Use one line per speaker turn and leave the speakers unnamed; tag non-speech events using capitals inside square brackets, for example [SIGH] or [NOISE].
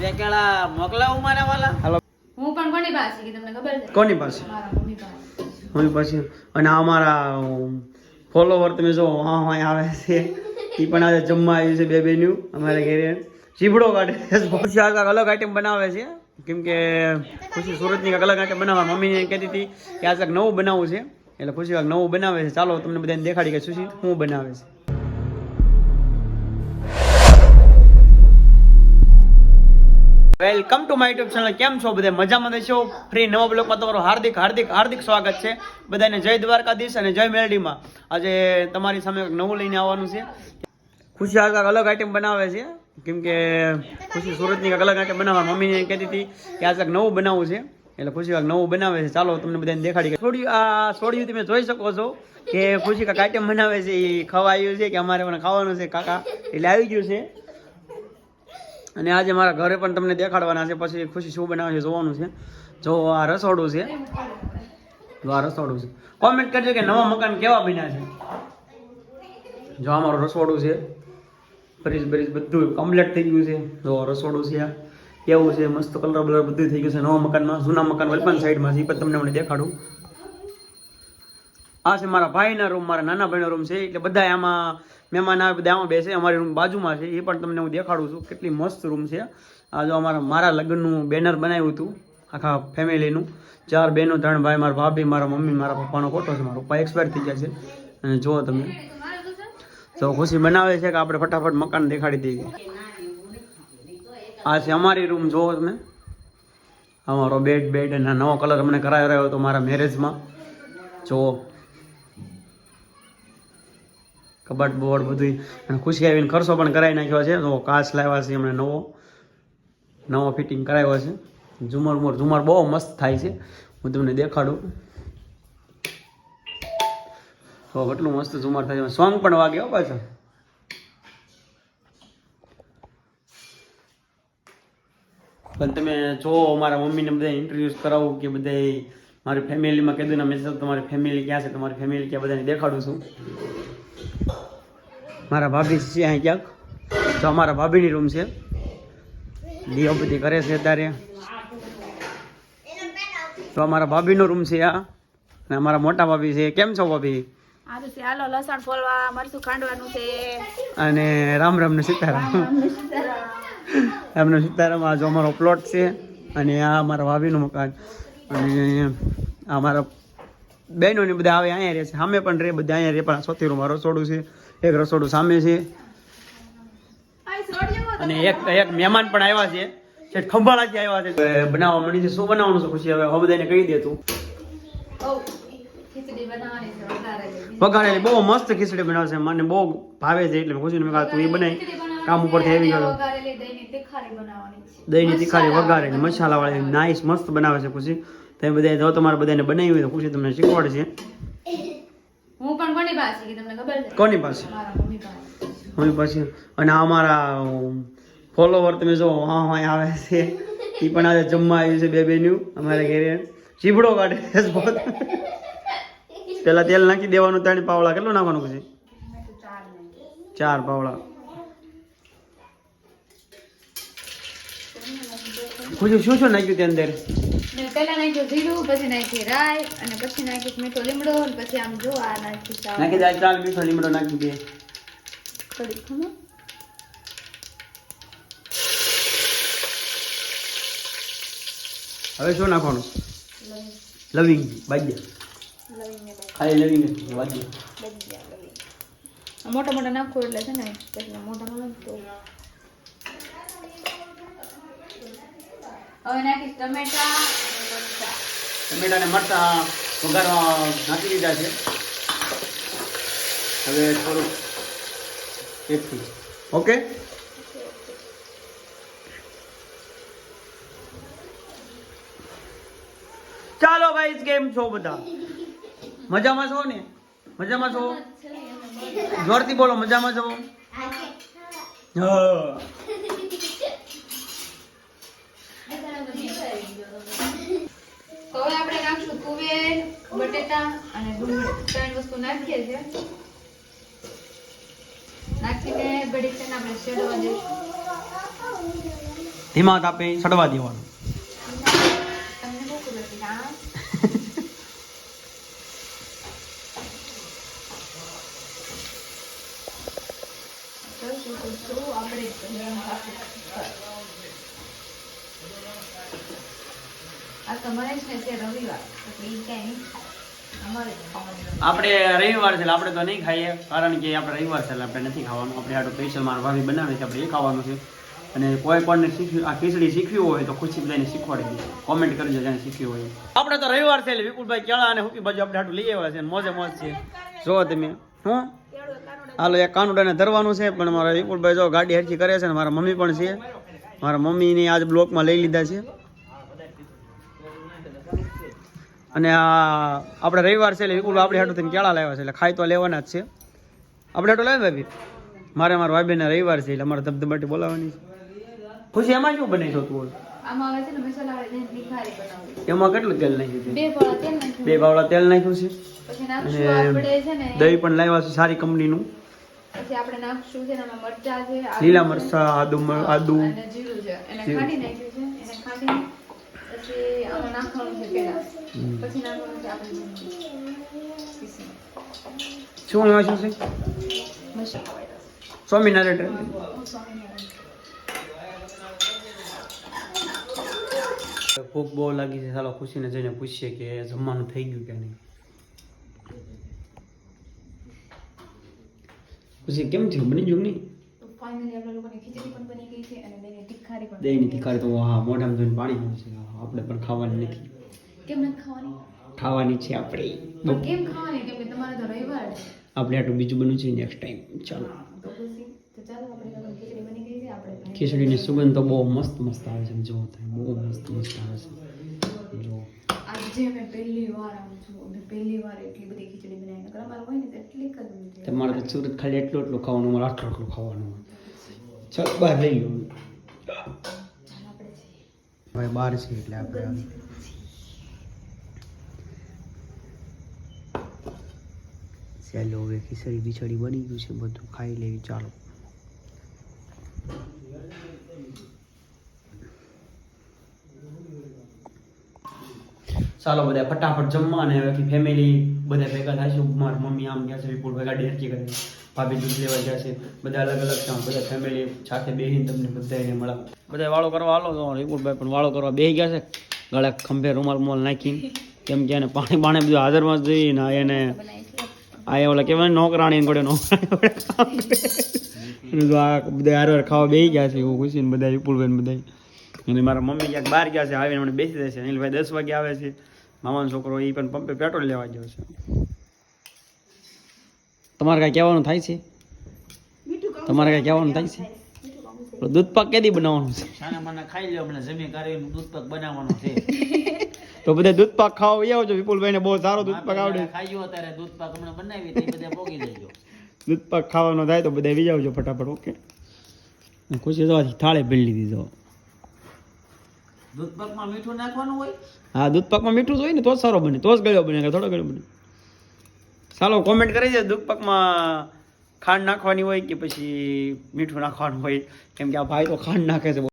બે કેળા મોકલાવું મારા વાલા હાલો
હું પણ કોની પાસે કે તમને ખબર છે?
કોની પાસે?
મમ્મી પાસે.
અને અમારા ફોલોવર તમે જો હા હા આવે છે. એ પણ આજે જમવા આવ્યું છે બે બેન્યું અમારા ઘરે. ચીબડો કાઢે ખુશી આ અલગ આઈટમ બનાવે છે. કેમ કે ખુશી સુરતની અલગ આઈટમ બનાવવા મમ્મીને કહેતી હતી કે આ નવું બનાવવું છે. એટલે ખુશી નવું બનાવે છે. ચાલો તમને બધાને દેખાડી કે શું હું બનાવે છે. Welcome to my YouTube channel કેમ છો બધા? મજામાં છો? ફ્રી નવા બ્લોગમાં તમારું હાર્દિક હાર્દિક હાર્દિક સ્વાગત છે. બધાને જય દ્વારકાધીશ અને જય મેલડીમાં. આજે તમારી સામે નવું લઈને આવવાનું છે. ખુશી આ અલગ આઈટમ બનાવે છે. કેમ કે ખુશી સુરતની અલગ આઈટમ બનાવવા મમ્મીને કહેતી હતી કે આ કાંઈક નવું બનાવવું છે. એટલે ખુશી કાક નવું બનાવે છે. ચાલો તમને બધાને દેખાડી થોડી આ છોડ્યું તમે જોઈ શકો છો કે ખુશી કાક આઈટમ બનાવે છે. એ ખાવા આવ્યું છે કે અમારે પણ ખાવાનું છે, કાકા. એટલે આવી ગયું છે. અને આજે મારા ઘરે પણ તમને દેખાડવાના છે. પછી ખુશી શું બનાવે છે જોવાનું છે. જો આ રસોડું છે. જો આ રસોડું છે. કોમેન્ટ કરજો કે નવા મકાન કેવા બન્યા છે. જો આ રસોડું છે. ફ્રીજ બ્રીજ બધું કમ્પ્લીટ થઈ ગયું છે. જો રસોડું છે આ. કેવું છે? મસ્ત કલર બલર બધું થઈ ગયું છે. નવા મકાનમાં, જૂના મકાન, વલપાન સાઈડમાં છે એ પણ તમને મને દેખાડું. આ છે મારા ભાઈના રૂમ મારા નાના ભાઈનો રૂમ છે. એટલે બધા આમાં મહેમાન આવે બધા આમાં બેસે. અમારી રૂમ બાજુમાં છે. એ પણ તમને હું દેખાડું છું. કેટલી મસ્ત રૂમ છે. આ જો અમારા, મારા લગ્નનું બેનર બનાવ્યું હતું. આખા ફેમિલીનું ચાર બહેનો, ત્રણ ભાઈ, મારા ભાભી, મારા મમ્મી, મારા પપ્પાનો ફોટો છે. મારો પપ્પા એક્સપાયર થઈ ગયા છે. અને જુઓ તમે. તો ખુશી બનાવે છે કે આપણે ફટાફટ મકાન દેખાડી દઈએ. આ છે અમારી રૂમ જુઓ તમે. અમારો બેડ બેડ અને નવો કલર અમને કરાવી રહ્યો હતો મારા મેરેજમાં જુઓ. કબાટ બોર્ડ બધું અને ખુશી આવીને ખર્ચો પણ કરાવી નાખ્યો છે. તો કાચ લાવ્યા છે એમણે નવો. નવો ફિટિંગ કરાવ્યો છે. ઝુમર ઉમર ઝુમર બહુ મસ્ત થાય છે. હું તમને દેખાડું. તો કેટલું મસ્ત ઝુમર થાય છે. સોંગ પણ વાગ્યો પાછો. પણ તમે જો મારા મમ્મીને બધા ઇન્ટ્રોડ્યુસ કરાવું કે બધા મારી ફેમિલીમાં કીધું ને મેં તમારી ફેમિલી ક્યાં છે? તમારી ફેમિલી ક્યાં બધાને દેખાડું છું. મારા ભાભી છે અહીં ક્યાંક? તો અમારા ભાભીની રૂમ છે. દીઓ બધી કરે છે અત્યારે. તો અમારા ભાભીનો રૂમ છે આ. અને અમારા મોટા ભાભી છે. કેમ છો ભાભી? અને રામ રામ ને સીતારામ. એમનો સીતારામ. આ જો અમારો પ્લોટ છે. અને આ અમારા ભાભીનું મકાન. અને આ અમારા બહેનો ને બધા આવે અહીંયા રહે છે. સામે પણ રહે બધા અહીંયા રહે પણ સૌથી મારો રસોડું છે. એક રસોડું સામે છે. અને એક એક મહેમાન પણ આવ્યા છે. ખંભાળાથી આવ્યા છે. બનાવવા મળી છે. શું બનાવવાનું છે ખુશી? હવે બધાને કહી દે તું. વઘારેલી. બહુ મસ્ત ખીચડી બનાવશે. મને બહુ ભાવે છે એટલે ખુશી મેં તું એ બનાવી કામ ઉપરથી આવી ગયો.
દહીંની તીખારી બનાવવાની
મસાલા મસાલાવાળી નાઈસ મસ્ત બનાવે છે ખુશી. તમે બધા જો તમારે બધાને બનાવી હોય તો ખુશી તમને શીખવાડશે.
કોની પાસે કે તમને ખબર છે?
કોની પાસે?
મારા મમ્મી પાસે.
મમ્મી પાસે. અને અમારા ફોલોવર તમે જો હા હા આવે છે. એ પણ આજે જમવા આવ્યું છે બે બેન્યુ અમારા ઘરે. ચીબડો કાઢે છે પેલા તેલ નાખી દેવાનું ત્રણ પાવડા કેટલું નાખવાનું પછી?
ચાર
પાવડા. ખુશી શું શું નાખ્યું તે અંદર?
પહેલા નાખ્યું જીરું પછી નાખી રાય અને પછી નાખી મીઠો લીમડો અને પછી આમ જો આ નાખી ચાલ
નાખી દે ચાલ મીઠો લીમડો નાખી દે.
થોડી ખમો
હવે શું નાખવાનું?
લવિંગ.
લવિંગ બાજ્યા. ખાલી લવિંગ બાજ્યા.
મોટા મોટા નાખો એટલે છે ને પછી મોટા મળે તો હવે નાખીશ ટમેટા
ટમેટા ને મરચા વઘારવા નાખી દીધા છે. હવે થોડુંક એકથી ઓકે. ચાલો ગાઈસ કેમ છો બધા. મજામાં છો ને? મજામાં છો? જોરથી બોલો, મજામાં છો? હા.
હવે આપણે નાખશું તુવેર બટેટા અને ડુંગળી. ત્રણ વસ્તુ નાખીએ છીએ નાખીને બટેટાને આપણે શેડવા દઈશું
ધીમા તાપે સડવા દેવાનું.
આપણે આ તો મહેશ છે એટલે
આપણે રવિવાર છે આપણે તો નહીં ખાઈએ, કારણ કે આપણે રવિવાર છે એટલે આપણે નથી ખાવાનું. આપણે આટલું સ્પેશિયલ મારા ભાભી બનાવે છે, આપણે એ ખાવાનું છે. અને કોઈ કોઈને શીખ્યું, આ ખીચડી શીખવી હોય તો ખુશી બધાને શીખવાડી દે. કોમેન્ટ કરજો જેને શીખવી હોય. આપણે તો રવિવાર છે વિપુલભાઈ કેળા અને હુકી બાજુ આપણે આટલું લઈ આવ્યા છે મોજે મોજ છે. જો તમે, હું? હાલો, એક કાનુડાને ધરવાનું છે, પણ મારા વિપુલભાઈ જો ગાડી હરખી કરે છે ને મારા મમ્મી પણ છે. મારા મમ્મીને આજ બ્લોકમાં લઈ લીધા છે. અને આ આપણે રવિવાર છે એટલે વિપુલ આપણે હાટું થઈને કેળા લાવ્યા છે એટલે ખાઈ તો લેવાના જ છે. આપણે હાટું લાવ્યા ભાભી? મારે મારા ભાઈ રવિવાર છે એટલે અમારે ધબધબાટી બોલાવવાની છે. ખુશી એમાં શું બની તું?
છે બનાવવી
એમાં કેટલું તેલ નાખ્યું છે?
બે બાવળા તેલ નાખ્યું
છે. અને દહીં પણ લાવ્યા છે સારી કંપનીનું. લીલા મરચા આદુ આદુ.
જીરું છે. એને. ખાંડી નાખ્યું છે. એને ખાંડીને પછી આમાં નાખવાનું છે પેલા
હમ.
પછી નાખવાનું છે આપણે.
શું શું છે સ્વામિનારાયણ. ભૂખ બહુ લાગી છે ચાલો ખુશીને જઈને પૂછીએ કે જમવાનું થઈ ગયું કે નહીં ખુશી કેમ થયું બની ગયું નહીં
finally આપણા લોકોની ખીચડી પણ બની ગઈ છે અને દહીંની તીખારી પણ
દહીંની
બની
તો હા મોઢામાં જોઈને પાણી આવે છે. આપણે પણ ખાવાની નથી.
કેમ નથી ખાવાની?
ખાવાની છે આપણે.
કેમ ખાવાની? કેમ કે તમારે તો રવિવાર છે.
આપણે આટલું બીજું બન્યું છે નેક્સ્ટ ટાઈમ ચાલો.
તો ચાલો આપણે ખીચડી બની ગઈ છે. આપણે
ખીચડીની સુગંધ તો બહુ મસ્ત મસ્ત આવે છે. જો બહુ મસ્ત મસ્ત આવે છે. જો
આજે મેં પહેલી વાર આવું છું. પહેલી વાર એટલી બધી ખીચડી બનાવી નકર અમારે હોય ને એટલી જ બનતી.
તમારે તો સુરત ખાલી એટલું એટલું ખાવાનું, મારે આટલું આટલું ખાવાનું ચાલ, બહાર લઈ લો ભાઈ બહાર છે એટલે આપણે ચાલો, હવે ખીચડી બિચડી બની ગયું છે બધું, ખાઈ લેવી, ચાલો. ચાલો બધા ફટાફટ જમવા અને હવે ફેમિલી બધા ભેગા થાશું મારા મમ્મી આમ ગયા છે, વિપુલ ગાડી ડેરકી કરી ભાભી દૂધ લેવા ગયા છે. બધા અલગ અલગ છે. બધા ફેમિલી સાથે બેસીને તમને બધાને મળા. બધા વાળો કરવા હાલો તો વિપુલભાઈ પણ વાળો કરવા બેસી ગયા છે. ગળે ખંભે રૂમાલ રૂમાલ નાખીને. કેમ કે એને પાણી પાણી બધું હાજરમાં જ જોઈએ ને એને આ ઓલા કહેવાય નોકરાણી ગોડે નોકરાણી આ બધા હાર ખાવા બેસી ગયા છે. એવું ખુશી ને બધા વિપુલભાઈ બધા અને મારા મમ્મી ક્યાંક બહાર ગયા છે. આવીને મને બેસી છે. અનિલભાઈ દસ વાગે આવે છે. મામાનો છોકરો એ પણ પંપે પેટ્રોલ લેવા ગયો છે. તમારે કાંઈ કહેવાનું થાય છે? તમારે કાંઈ કહેવાનું થાય છે? દૂધ પાક કેદી બનાવવાનું છે?
સાના મને ખાઈ લ્યો મને જમી કરીને દૂધ પાક બનાવવાનો છે. [LAUGHS]
તો બધા દૂધ પાક ખાવા છો આવજો વિપુલભાઈને બહુ સારો દૂધ પાક આવડે.
ખાઈ ગયો અત્યારે દૂધ પાક હમણાં બનાવી તે બધા પોગી દેજો
દૂધ પાક ખાવાનો થાય તો બધા વી આવજો ફટાફટ ઓકે? ખુશી જવાથી થાળે ભેળી દીધો
દૂધ પાકમાં મીઠું નાખવાનું હોય?
હા દૂધ પાકમાં મીઠું જ હોય ને, તો જ સારો બને, તો જ ગળ્યો બને થોડો ગળ્યો બને. ચાલો કોમેન્ટ કરી દે દૂધ પાકમાં ખાંડ નાખવાની હોય કે પછી મીઠું નાખવાનું હોય? કેમ કે આ ભાઈ તો ખાંડ નાખે છે.